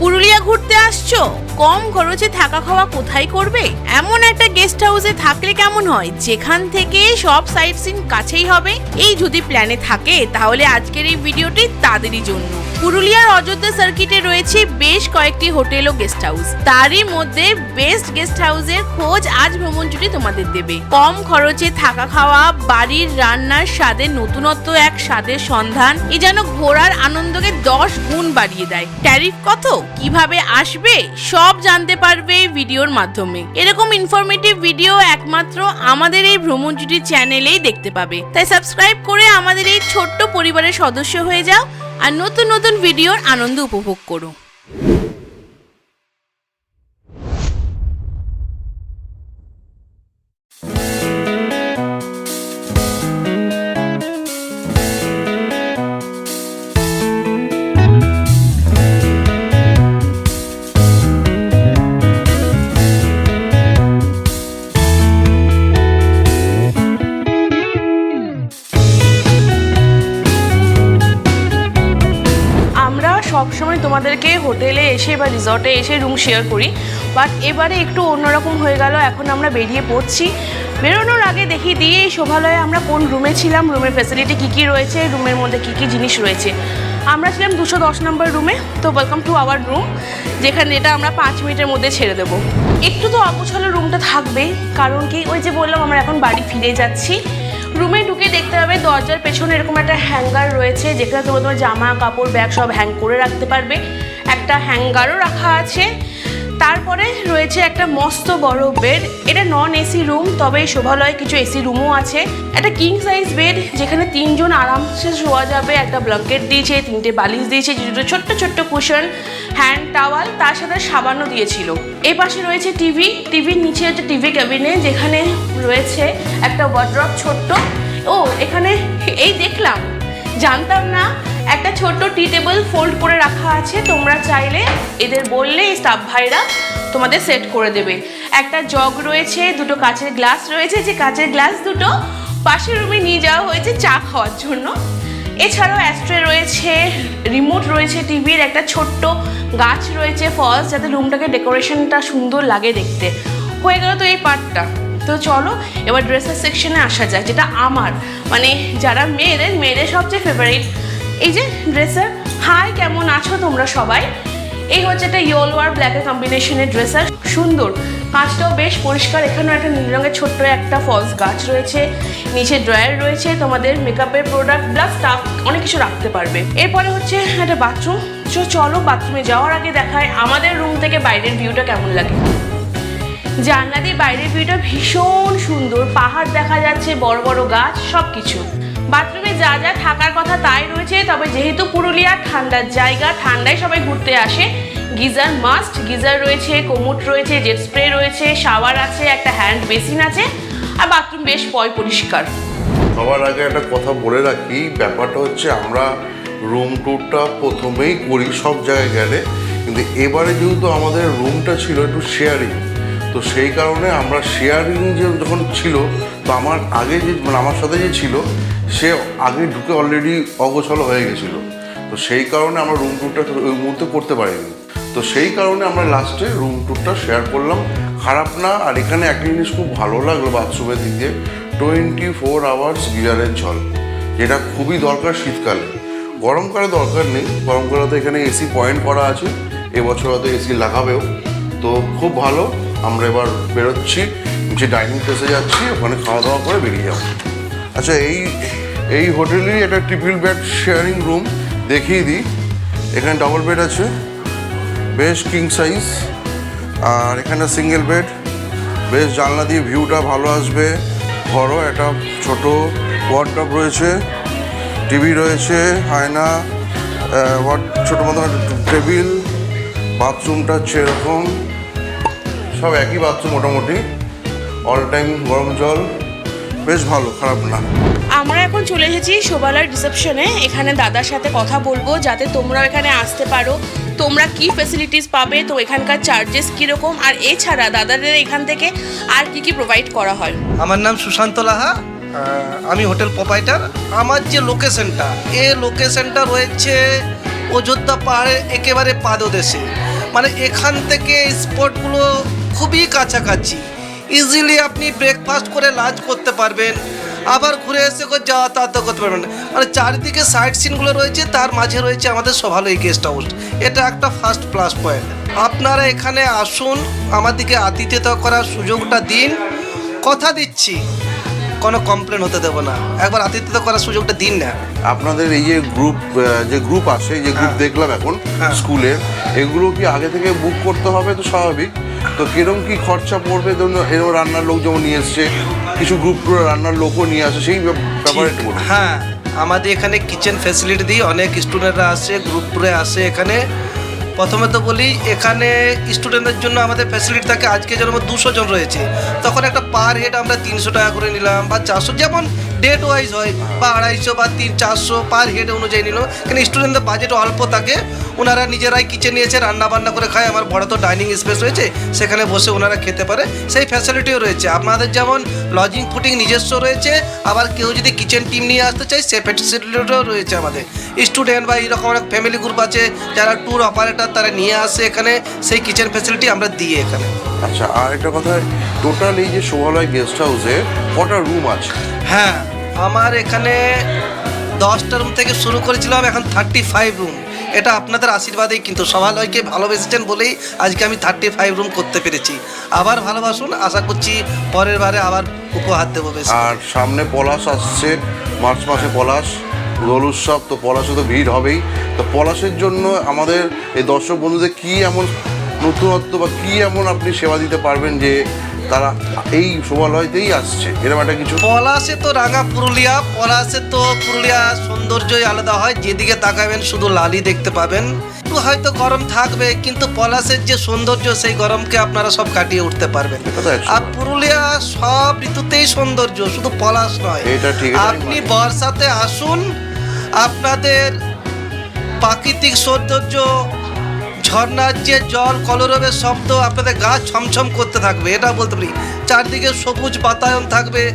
পুরুলিয়া ঘুরতে আসছো? কম খরচে থাকা খাওয়া কোথায় করবে? এমন একটা গেস্ট হাউসে থাকলে কেমন হয়? যেখান থেকে সব সাইট সিন কাছেই হবে। এই যদি প্ল্যানে থাকে, তাহলে আজকের এই ভিডিওটি তাদেরই জন্য। পুরুলিয়ার অযোধ্যা সার্কিটে রয়েছে বেশ কয়েকটি হোটেল ও গেস্ট হাউস তারই মধ্যে বেস্ট গেস্ট হাউসের খোঁজ আজ ভ্রমণ জুটি তোমাদের দেবে। কম খরচে থাকা খাওয়া, বাড়ির রান্নার স্বাদের নতুনত্ব এক স্বাদের সন্ধান, এ যেন ঘোরার আনন্দকে দশ গুণ বাড়িয়ে দেয়। ট্যারিফ কত? কীভাবে আসবে, সব জানতে পারবে এই ভিডিওর মাধ্যমে। এরকম ইনফরমেটিভ ভিডিও একমাত্র আমাদের এই ভ্রমণ জুটি চ্যানেলেই দেখতে পাবে। তাই সাবস্ক্রাইব করে আমাদের এই ছোট্ট পরিবারের সদস্য হয়ে যাও আর নতুন নতুন ভিডিওর আনন্দ উপভোগ করো। তোমাদেরকে হোটেলে এসে বা রিসর্টে এসে রুম শেয়ার করি। বাট এবারে একটু অন্যরকম হয়ে গেল, এখন আমরা বেরিয়ে পড়ছি। বেরোনোর আগে দেখি দিয়ে এই শোভালয়ে আমরা কোন রুমে ছিলাম রুমের ফ্যাসিলিটি কী কী রয়েছে রুমের মধ্যে কী কী জিনিস রয়েছে। আমরা ছিলাম দুশো দশ নম্বর রুমে তো ওয়েলকাম টু আওয়ার রুম যেখানে এটা আমরা পাঁচ মিনিটের মধ্যে ছেড়ে দেবো। একটু তো অপছালো রুমটা থাকবে, কারণ কি ওই যে বললাম আমরা এখন বাড়ি ফিরে যাচ্ছি। রুমে ঢুকে দেখতে হবে, দরজার পেছনে এরকম একটা হ্যাঙ্গার রয়েছে, যেখানে তোমরা তোমার জামা, কাপড়, ব্যাগ সব হ্যাং করে রাখতে পারবে। একটা হ্যাঙ্গারও রাখা আছে। তারপরে রয়েছে একটা মস্ত বড় বেড এটা নন এসি রুম তবে শোভালয়ে কিছু এসি রুমও আছে। একটা কিং সাইজ বেড যেখানে তিনজন আরামসে শোয়া যাবে। একটা ব্ল্যাঙ্কেট দিয়েছে, তিনটে বালিশ দিয়েছে দুটো ছোট্ট ছোট্ট কুশন হ্যান্ড টাওয়াল তার সাথে সাবানও দিয়েছিল। এই পাশে রয়েছে টিভি টিভির নিচে হচ্ছে টিভি ক্যাবিনে যেখানে রয়েছে একটা ওয়ার্ড্রপ ছোট্ট। ও, এখানে, এই দেখলাম। জানতাম না একটা ছোট্ট টি টেবিল ফোল্ড করে রাখা আছে। তোমরা চাইলে এদের বললে এই স্টাফ ভাইরা তোমাদের সেট করে দেবে। একটা জগ রয়েছে, দুটো কাচের গ্লাস রয়েছে, যে কাচের গ্লাস দুটো পাশের রুমে নিয়ে যাওয়া হয়েছে চা খাওয়ার জন্য। এছাড়াও অ্যাস্ট্রে রয়েছে রিমোট রয়েছে টিভির একটা ছোট্ট গাছ রয়েছে ফলস যাতে রুমটাকে ডেকোরেশনটা সুন্দর লাগে দেখতে। হয়ে গেল তো এই পার্টটা তো চলো, এবার ড্রেসের সেকশনে আসা যায় যেটা আমার। মানে যারা মেয়েদের মেয়েদের সবচেয়ে ফেভারিট এই যে ড্রেসার হাই কেমন আছো তোমরা সবাই? এই হচ্ছে একটা ইয়েলো আর ব্ল্যাকের কম্বিনেশনের ড্রেসার সুন্দর। কাঁচটাও বেশ পরিষ্কার, এখানেও একটা নীল রঙের ছোট্ট একটা ফলস গাছ রয়েছে। নিচে ড্রয়ার রয়েছে, তোমাদের মেকআপের প্রোডাক্ট প্লাস স্টাফ অনেক কিছু রাখতে পারবে। এরপরে হচ্ছে একটা বাথরুম তো চলো বাথরুমে যাওয়ার আগে দেখায় আমাদের রুম থেকে বাইরের ভিউটা কেমন লাগে। জানলা দিয়ে বাইরের ভিউটা ভীষণ সুন্দর, পাহাড় দেখা যাচ্ছে, বড় বড় গাছ সব কিছু বাথরুমে যা যা থাকার কথা তাই রয়েছে, তবে যেহেতু পুরুলিয়া ঠান্ডার জায়গা, ঠান্ডায় সবাই ঘুরতে আসে। গিজার মাস্ট, গিজার রয়েছে, কোমোট রয়েছে, জেট স্প্রে রয়েছে, শাওয়ার আছে, একটা হ্যান্ড বেসিন আছে, আর বাথরুম বেশ পয় পরিষ্কার। সবার আগে একটা কথা বলে রাখি, ব্যাপারটা হচ্ছে আমরা রুম ট্যুরটা প্রথমেই করি সব জায়গায় গেলে, কিন্তু এবারে যেহেতু আমাদের রুমটা ছিল একটু শেয়ারিং তো সেই কারণে আমরা শেয়ারিং যে যখন ছিল, তো আমার আগে যে মানে আমার সাথে যে ছিল সে আগে ঢুকে অলরেডি অগোছল হয়ে গেছিল। তো সেই কারণে আমরা রুম ট্যুরটা ওই মুহূর্তে করতে পারিনি। তো সেই কারণে আমরা লাস্টে রুম ট্যুরটা শেয়ার করলাম। খারাপ না, আর এখানে একটা জিনিস খুব ভালো লাগল বাথরুমের দিক দিয়ে টোয়েন্টি ফোর আওয়ার্স গিজারের জল যেটা খুবই দরকার শীতকালে। গরমকালে দরকার নেই গরমকালে তো এখানে এসি পয়েন্ট করা আছে, এবছর হয়তো এসি লাগাবেও। তো খুব ভালো, আমরা এবার বেরোচ্ছি, যে ডাইনিং প্লেসে যাচ্ছি, ওখানে খাওয়া দাওয়া করে বেরিয়ে যাব। আচ্ছা এই এই হোটেলেরই একটা ট্রিপল বেড শেয়ারিং রুম দেখিয়ে দিই। এখানে ডাবল বেড আছে, বেশ কিং সাইজ আর এখানে সিঙ্গেল বেড বেশ জানলা দিয়ে ভিউটা ভালো আসবে। ঘরও একটা ছোট ওয়ার্ডটপ রয়েছে টিভি রয়েছে ওয়ার্ড ছোটো একটা টেবিল বাথরুমটা এরকম সব একই বাথরুম মোটামুটি। অল টাইম গরম জল। বেশ ভালো খারাপ না। আমরা এখন চলে এসেছি শোভালার রিসেপশনে এখানে দাদার সাথে কথা বলব যাতে তোমরাও এখানে আসতে পারো। তোমরা কি ফেসিলিটিস পাবে তো এখানকার চার্জেস কীরকম আর এছাড়া দাদাদের এখান থেকে আর কি কি প্রোভাইড করা হয়? আমার নাম সুশান্ত লাহা আমি হোটেল প্রোপাইটার। আমার যে লোকেশনটা এ লোকেশনটা রয়েছে অযোধ্যা পাহাড়ের একেবারে পাদদেশে। মানে এখান থেকে স্পটগুলো খুবই কাছাকাছি। ইজিলি আপনি ব্রেকফাস্ট করে লাঞ্চ করতে পারবেন। আবার ঘুরে এসে করে যাতায়াত করতে পারবেন। মানে চারিদিকে সাইড সিনগুলো রয়েছে, তার মাঝে রয়েছে আমাদের সভালো গেস্ট হাউস এটা একটা ফার্স্ট প্লাস পয়েন্ট আপনারা এখানে আসুন আমাদেরকে আতিথ্যতা করার সুযোগটা দিন। কথা দিচ্ছি। কোনো কমপ্লেন হতে দেবো না। একবার আতিথ্যতা করার সুযোগটা দিন না। আপনাদের এই যে গ্রুপ যে গ্রুপ আছে যে গ্রুপ হ্যাঁ। দেখলাম এখন হ্যাঁ। স্কুলের এগুলো কি আগে থেকে বুক করতে হবে তো স্বাভাবিক? তো কিরম কি খরচা পড়বে? ধরুন এরকম রান্নার লোক যেমন নিয়ে এসছে কিছু গ্রুপ রান্নার লোকও নিয়ে আসে সেই ব্যাপারে একটু হ্যাঁ আমাদের এখানে কিচেন ফ্যাসিলিটি দিই অনেক স্টুডেন্টরা আসে গ্রুপ টুরে আসে এখানে। প্রথমে তো বলি, এখানে স্টুডেন্টদের জন্য আমাদের ফ্যাসিলিটি থাকে, আজকে যেমন দুশো জন রয়েছে। তখন একটা পার হেড আমরা তিনশো টাকা করে নিলাম, বা চারশো, যেমন ডেট ওয়াইজ হয়, বা আড়াইশো, বা তিন, চারশো পার হেড অনুযায়ী নিল। কিন্তু স্টুডেন্টদের বাজেট অল্প থাকে, ওনারা নিজেরাই কিচেন নিয়েছে রান্না বান্না করে খায়, আমার বড় তো ডাইনিং স্পেস রয়েছে, সেখানে বসে ওনারা খেতে পারে, সেই ফ্যাসিলিটিও রয়েছে। আপনাদের যেমন লজিং ফুটিং নিজস্ব রয়েছে, আবার কেউ যদি কিচেন টিম নিয়ে আসতে চায় সে ফ্যাসিলিটিও রয়েছে আমাদের। স্টুডেন্ট বা এরকম অনেক ফ্যামিলি গ্রুপ আছে, যারা ট্যুর অপারেটর তারা নিয়ে আসে এখানে সেই কিচেন ফ্যাসিলিটি আমরা দিই এখানে। আচ্ছা আর একটা কথা টোটাল এই যে শোভালয় গেস্ট হাউসে কটা রুম আছে? হ্যাঁ আমার এখানে দশটা রুম থেকে শুরু করেছিলাম এখন থার্টি ফাইভ রুম এটা আপনাদের আশীর্বাদেই কিন্তু সভালয়কে ভালোবেসেছেন বলেই আজকে আমি থার্টি ফাইভ রুম করতে পেরেছি। আবার ভালোবাসুন আশা করছি পরের বারে আবার উপহার দেবো বেশ। আর সামনে পলাশ আসছে মার্চ মাসে পলাশ। দোল উৎসব তো পলাশে তো ভিড় হবেই। তো পলাশের জন্য আমাদের এই দর্শক বন্ধুদের কী এমন নতুনত্ব বা কী এমন আপনি সেবা দিতে পারবেন যে তারা এই শোভালয়তেই আসছে? এরকম একটা কিছু? পলাশে তো রাঙা পুরুলিয়া পলাশে তো পুরুলিয়া সৌন্দর্যই আলাদা হয়। যেদিকে তাকাবেন শুধু লালি দেখতে পাবেন। হয়তো গরম থাকবে কিন্তু পলাশের যে সৌন্দর্য সেই গরমকে আপনারা সব কাটিয়ে উঠতে পারবেন। আর পুরুলিয়া সব ঋতুতেই সৌন্দর্য শুধু পলাশ নয়। এটা ঠিক, আপনি। বর্ষাতে আসুন আপনাদের প্রাকৃতিক সৌন্দর্য, ঝর্ণার যে জল, কলরবের শব্দ, আপনাদের গা ছমছম করতে থাকবে, এটা বলতে পারি। চারদিকে সবুজ বাতায়ন থাকবে।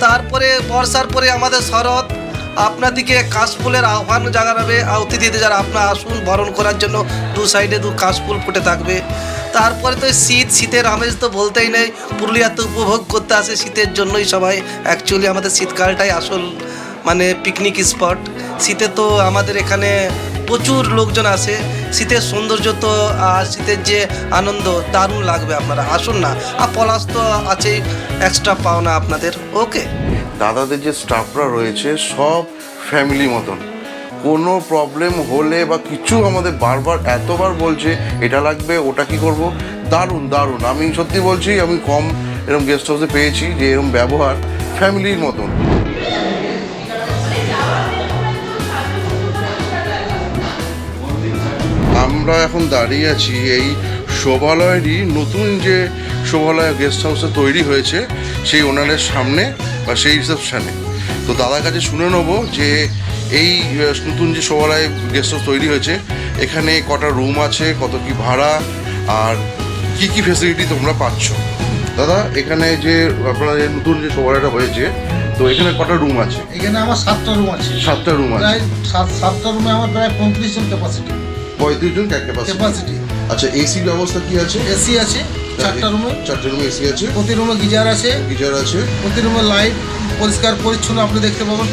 তারপরে, বর্ষার পরে আমাদের শরৎ, আপনাদিকে কাশফুলের আহ্বান জানাবে অতিথিদের যারা আপনার আসুন বরণ করার জন্য, দু সাইডে দু কাশফুল ফুটে থাকবে। তারপরে তো শীত, শীতের আমেজ তো বলতেই নেই। পুরুলিয়াতে উপভোগ করতে আসে শীতের জন্যই সবাই। অ্যাকচুয়ালি আমাদের শীতকালটাই আসল মানে পিকনিক স্পট শীতে তো আমাদের এখানে প্রচুর লোকজন আসে। শীতের সৌন্দর্য তো আর শীতের যে আনন্দ দারুণ লাগবে আপনারা। আসুন না। আর পলাশ তো আছেই এক্সট্রা পাওনা আপনাদের। ওকে দাদাদের যে স্টাফরা রয়েছে, সব ফ্যামিলি মতন। কোনো প্রবলেম হলে বা কিছু আমাদের বারবার, এতবার বলছে, এটা লাগবে, ওটা কি করব? দারুণ দারুণ। আমি সত্যি বলছি, আমি কম এরকম গেস্ট হাউসে পেয়েছি যে এরকম ব্যবহার ফ্যামিলির মতন। আমরা এখন দাঁড়িয়ে আছি এই শোভালয়েরই নতুন যে শোভালয় গেস্ট হাউসে তৈরি হয়েছে সেই ওনারের সামনে বা সেই রিসেপশানে তো দাদার কাছে শুনে নেব যে এই নতুন যে শোভালয় গেস্ট হাউস তৈরি হয়েছে এখানে কটা রুম আছে কত কি ভাড়া আর কি কি ফেসিলিটি তোমরা পাচ্ছ? দাদা এখানে যে আপনার যে নতুন যে শোভালয়টা হয়েছে তো এখানে কটা রুম আছে? এখানে আমার সাতটা রুম আছে। সাতটা রুম আছে। সাত সাতটা রুমে আমার প্রায় পঁয়ত্রিশ জন ক্যাপাসিটি পঁয়ত্রিশ জন ক্যাপাসিটি আচ্ছা এসি ব্যবস্থা কি আছে? এসি আছে চারটা রুমে চারটে রুমে এসি আছে। প্রতি রুমে গিজার আছে। গিজার আছে। প্রতি রুমে লাইট পরিষ্কার পরিচ্ছন্ন আপনি দেখতে পাবেন।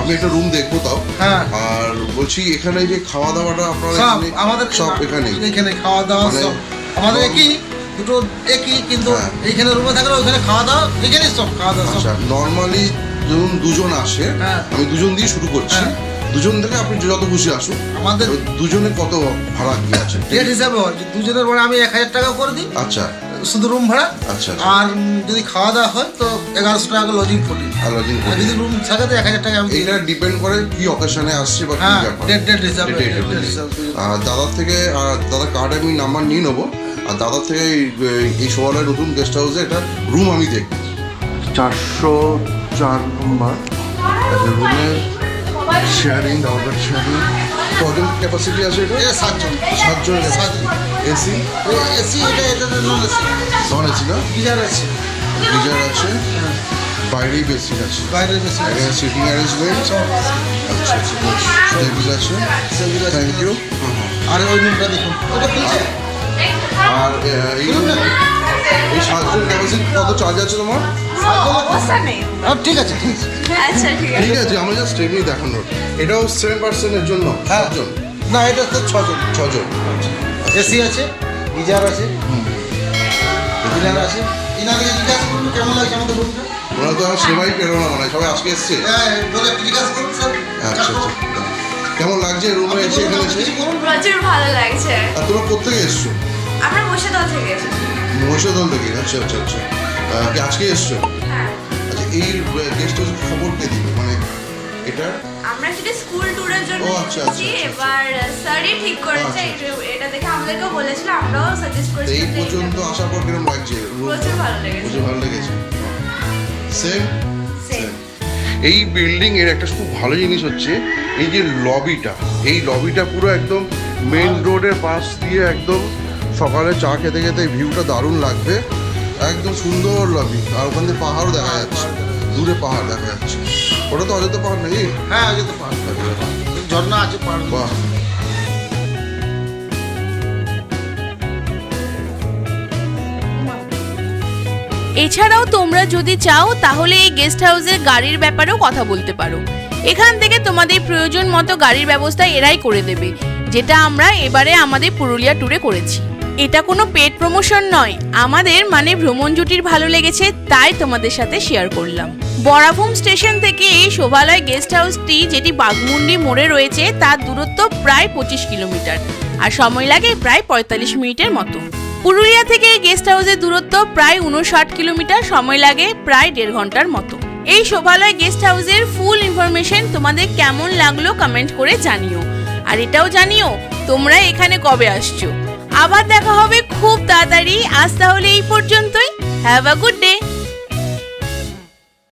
আমি একটা রুম দেখব তাও। হ্যাঁ। আর বলছি এখানে যে খাওয়া দাওয়াটা আপনারা আমাদের সব এখানেই এখানে খাওয়া দাওয়া মানে সব। আমাদের একই দুটো একই কিন্তু হ্যাঁ। এইখানে রুমে থাকলে ওইখানে খাওয়া দাওয়া এখানেই সব খাওয়া দাওয়া সব। আচ্ছা নর্মালি ধরুন দুজন আসে। হ্যাঁ। আমি দুজন দিয়ে শুরু করছি। দুজন থেকে আপনি যত খুশি আসুন। আমাদের দুজনে কত ভাড়া কি আছে? রেট হিসাবে হয় যে দুজনের ভাড়া আমি এক হাজার টাকা করে দিই। আচ্ছা। শুধু রুম ভাড়া। আচ্ছা, আচ্ছা। আর যদি খাওয়া দাওয়া হয় তো এগারোশো টাকা লজিং ফুটি আর আর করে। যদি রুম থাকে তো এক হাজার টাকা আমি এটা ডিপেন্ড করে কি অকেশনে আসছে বা কি হ্যাঁ ব্যাপার। ডেট ডেট হিসাবে ডেট আর দাদার থেকে আর দাদার কার্ড আমি নাম্বার নিয়ে নেব। আর দাদার থেকে এই- এই শোভালয় নতুন গেস্ট হাউসে একটা রুম আমি দেখব। চারশো চার নম্বর রুমে শেয়ারিং দাদার শেয়ারিং কজন ক্যাপাসিটি আছে এটা? এটা সাতজন সাতজন সাতজন এসি এসি এটা এটা নন এসি নন এসি না? গিজার আছে। গিজার আছে। বাইরেই বেসি আছে। বাইরে বেশি এখানে সিটিং অ্যারেঞ্জমেন্ট আচ্ছা আচ্ছা টেবিল আছে? Table আছে। থ্যাংক ইউ আর ওই রুমটা দেখুন। ওটা খুলছে আর এই এই সাতজন ক্যাপাসিটি কত চার্জ আছে তোমার? অবস্থা নেই হ্যাঁ ঠিক আছে ঠিক আছে। আচ্ছা ঠিক ঠিক আছে আমরা জাস্ট এমনি দেখানোর। এটাও সেভেন পার্সেন্টের জন্য হ্যাঁ। সাতজন না এটা তো ছজন। ছজন। এসি আছে গিজার আছে গিজার আছে। ইনাকে জিজ্ঞাসা করুন কেমন লাগছে আমাদের রুমটা ওরা তো আমার সেবাই পেরো না মানে সবাই আজকে এসছে। হ্যাঁ বলে জিজ্ঞাসা করুন স্যার। আচ্ছা আচ্ছা। কেমন লাগছে রুমে এসে এখানে এসে? প্রচুর ভালো লাগছে। আর তোমরা কোথেকে এসছো? আমরা বসে দল থেকে এসেছি। মহিষাদল থেকে আচ্ছা আচ্ছা আচ্ছা। আজকে এসছো? হ্যাঁ এই গেস্ট হাউসের খবর কে মানে এটা আমরা সেটা স্কুল ট্যুরের জন্য ও, আচ্ছা, আচ্ছা, আচ্ছা। এবার স্যারই ঠিক করেছে। এটা- দেখে আমাদেরকেও বলেছিল আমরাও সাজেস্ট তো এই পর্যন্ত আসার পর কীরকম লাগছে? প্রচুর ভালো লেগেছে প্রচুর ভালো লেগেছে। সেম. এই বিল্ডিং এর একটা খুব ভালো জিনিস হচ্ছে এই যে লবিটা এই লবিটা পুরো একদম মেইন রোডের পাশ দিয়ে একদম সকালে চা খেতে খেতে ভিউটা দারুণ লাগবে। একদম সুন্দর লবি আর ওখান থেকে পাহাড়ও দেখা যাচ্ছে। দূরে পাহাড় দেখা যাচ্ছে। ওটা তো অযোধ্যা পাহাড় নাকি? হ্যাঁ তো পাহাড়। ঝর্ণা আছে পাহাড়। বাহ। এছাড়াও তোমরা যদি চাও তাহলে এই গেস্ট হাউসের গাড়ির ব্যাপারেও কথা বলতে পারো। এখান থেকে তোমাদের প্রয়োজন মতো গাড়ির ব্যবস্থা এরাই করে দেবে যেটা আমরা এবারে আমাদের পুরুলিয়া ট্যুরে করেছি। এটা কোনো পেড প্রমোশন নয়। আমাদের মানে ভ্রমণ জুটির ভালো লেগেছে, তাই তোমাদের সাথে শেয়ার করলাম। বরাভূম স্টেশন থেকে এই শোভালয় গেস্ট হাউসটি যেটি বাগমুন্ডি মোড়ে রয়েছে, তার দূরত্ব প্রায় পঁচিশ কিলোমিটার আর সময় লাগে প্রায় পঁয়তাল্লিশ মিনিটের মতো। পুরুলিয়া থেকে এই গেস্ট হাউসের দূরত্ব প্রায় উনষাট কিলোমিটার, সময় লাগে প্রায় দেড় ঘণ্টার মতো। এই শোভালয় গেস্ট হাউসের ফুল ইনফরমেশন তোমাদের কেমন লাগল কমেন্ট করে জানিও। আর এটাও জানিও, তোমরা এখানে কবে আসছো? আবার দেখা হবে খুব তাড়াতাড়ি। আজ তাহলে এই পর্যন্তই। Have a good day